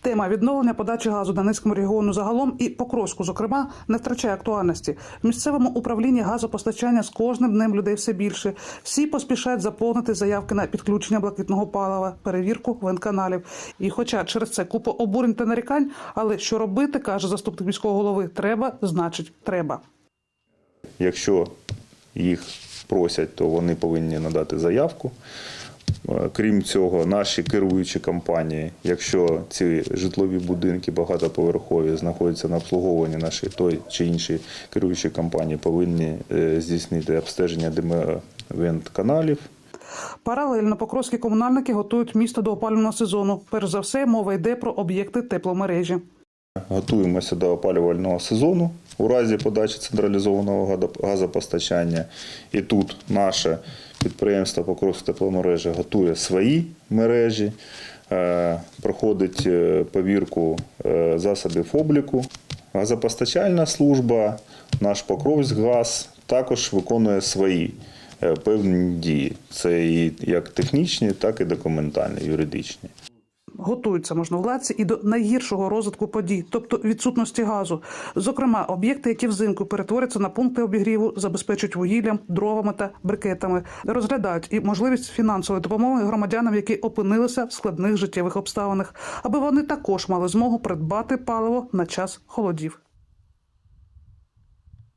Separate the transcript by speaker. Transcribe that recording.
Speaker 1: Тема відновлення подачі газу Донецькому регіону загалом і Покровську, зокрема, не втрачає актуальності. В місцевому управлінні газопостачання з кожним днем людей все більше. Всі поспішають заповнити заявки на підключення блакитного палива, перевірку вентканалів. І, хоча через це купа обурень та нарікань, але що робити, каже заступник міського голови, треба, значить, треба.
Speaker 2: Якщо їх просять, то вони повинні надати заявку. Крім цього, наші керуючі компанії, якщо ці житлові будинки багатоповерхові знаходяться на обслуговуванні нашої той чи іншої керуючої компанії, повинні е, здійснити обстеження ДМВ каналів.
Speaker 1: Паралельно покровські комунальники готують місто до опалювального сезону. Перш за все, мова йде про об'єкти тепломережі.
Speaker 2: Готуємося до опалювального сезону у разі подачі централізованого газопостачання. І тут наше підприємство Покровськ тепломережі готує свої мережі, е, проходить е, повірку е, засобів обліку. Газопостачальна служба, наш Покровськгаз також виконує свої певні дії. Це і як технічні, так і документальні, юридичні.
Speaker 1: Готуються можновладці і до найгіршого розвитку подій, тобто відсутності газу. Зокрема, об'єкти, які взимку перетворяться на пункти обігріву, забезпечують вугіллям, дровами та брикетами, розглядають і можливість фінансової допомоги громадянам, які опинилися в складних життєвих обставинах, аби вони також мали змогу придбати паливо на час холодів.